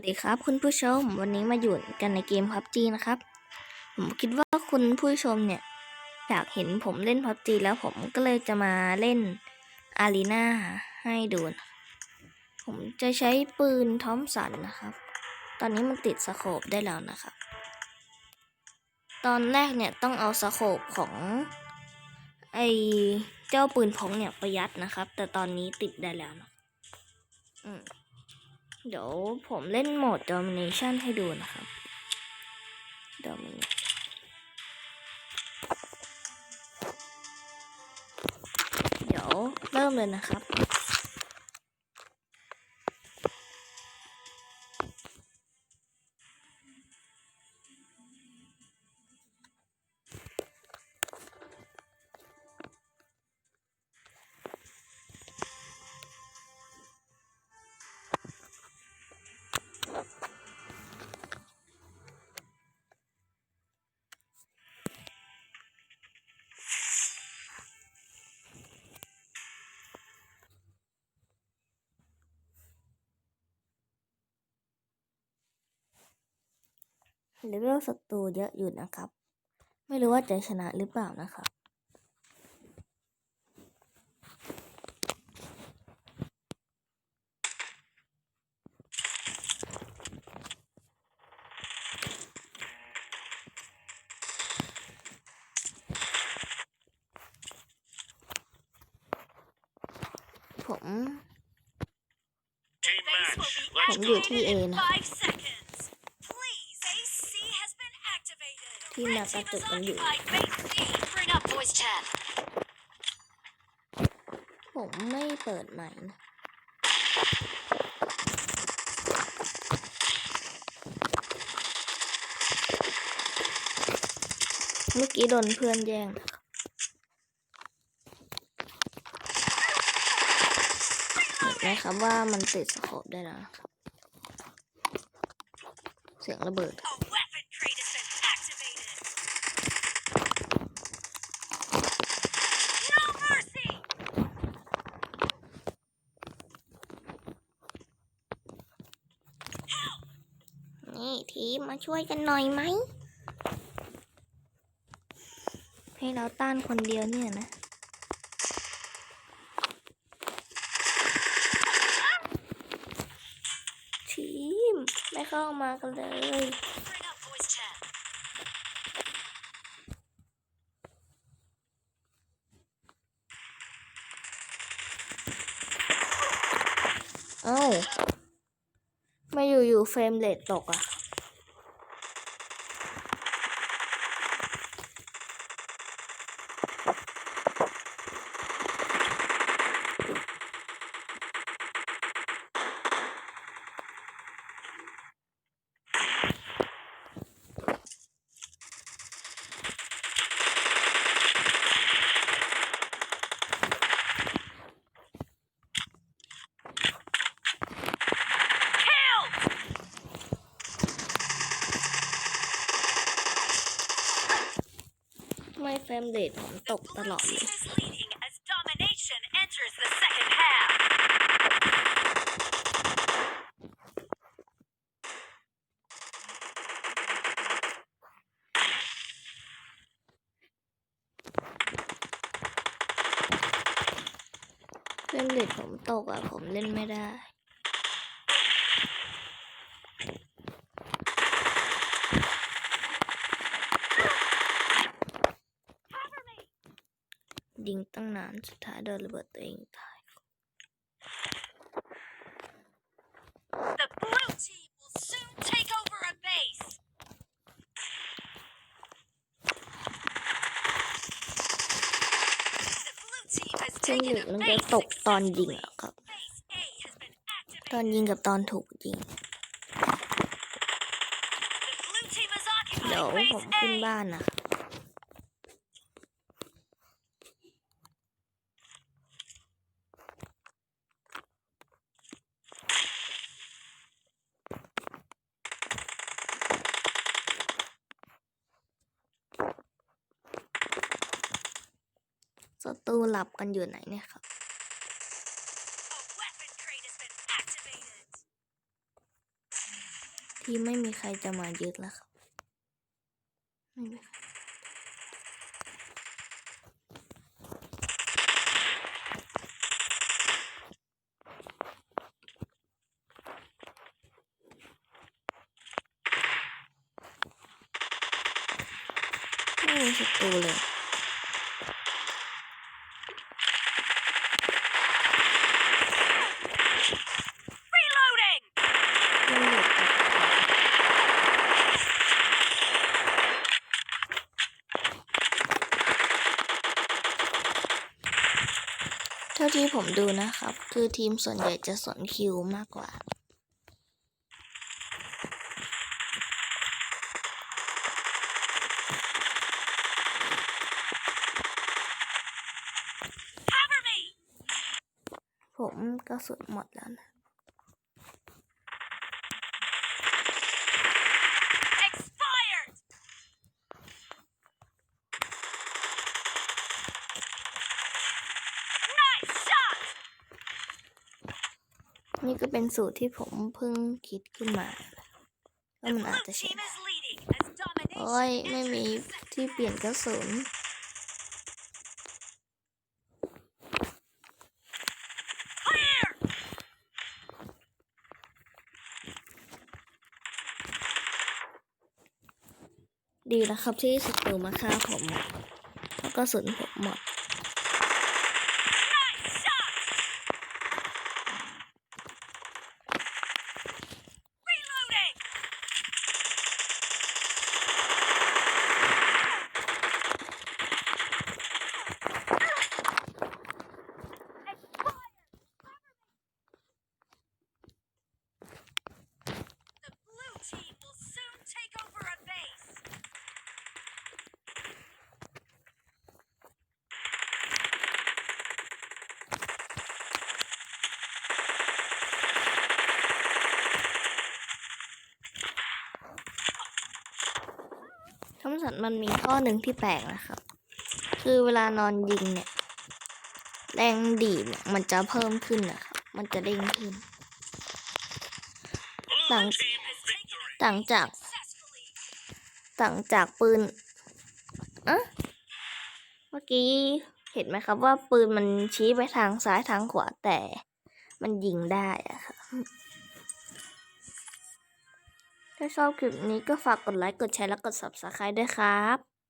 วัสดีครับ คุณผู้ชมวันนี้มาอยู่กันในเกม PUBG นะครับ ผมคิดว่าคุณผู้ชมเนี่ย อยากเห็นผมเล่น PUBG แล้วผมก็เลยจะมาเล่นอารีนาให้ดูนะผมจะใช้ปืนทอมสันนะครับ ตอนนี้มันติดสโคปได้แล้วนะครับ ตอนแรกเนี่ยต้องเอาสโคปของไอเจ้าปืนพกเนี่ยประยัดนะครับ แต่ตอนนี้ติดได้แล้วนะอืม เดี๋ยวผมเล่นโหมด Domination ให้ดูนะครับ Domination เดี๋ยวเริ่มเลยนะครับ เลเวลศัตรูเยอะอยู่นะครับ ไม่รู้ว่าจะชนะหรือเปล่านะครับผม Team match. ผม Let's อยู่ go. ที่เอนะ ที่มากระตุกกันอยู่ ผมไม่เปิดใหม่นะเมื่อกี้โดนเพื่อนแย่งเห็นไหมครับว่ามันติดสโคบได้นะ เสียงระเบิด ทีมาช่วยกันหน่อยไหม ให้เราต้านคนเดียวเนี่ยนะ ทีม ไม่เข้ามากันเลยเอ้า ไม่อยู่ๆเฟรมเรทตกอะ ไม่เฟมเรทผมตกตลอดเลยเฟมเรทผมตกอะผมเล่นไม่ได้ ยิงตั้งนานสุดท้ายโดนระเบิดตัวเองตาย The blue team will soon take over a base. The blue team has เฟรมเร taken ท a มันจะ base ตกตอนยิง successfully. อะครับ Base A has been ตอน activated. ยิงกับตอนถูกยิง The blue team has เดี๋ยว occupied ผม base ขึ้น A. บ้านนะศัตรููหลับกันอยู่ไหนเนี่ยครับทีมไม่มีใครจะมายึดแล้วครับไม่มีใครไม่มีศัตรูเลย Reloading! มันหลุดจาก เท่าที่ผมดูนะครับ คือทีมส่วนใหญ่จะสนคิวมากกว่า ผมก็สุดหมดแล้วนะ Expired! Nice shot! นี่ก็เป็นสูตรที่ผมเพิ่งคิดขึ้นมาแล้ว The มันอาจ blue จะใช้ team is leading as โอ้ย domination ไม่มี enters the ที่เปลี่ยนกระสุน ดีแล้วครับที่สตูมาฆ่าผมแล้วก็สุนผมหมด Nice shot! Reloading! The blue team will soon take over a base. ทอ มันมันมีข้อหนึ่งที่แปลกนะครับ คือเวลานอนยิงเนี่ย แรงดีดเนี่ยมันจะเพิ่มขึ้นนะครับ มันจะเด้งขึ้นต่างต่างจากต่างจากปืนอะเมื่อกี้เห็นไหมครับว่าปืนมันชี้ไปทางซ้ายทางขวาแต่มันยิงได้อะค่ะ ถ้าชอบคลิปนี้ก็ฝากกดไลค์ กดแชร์ และกด subscribe ด้วยครับ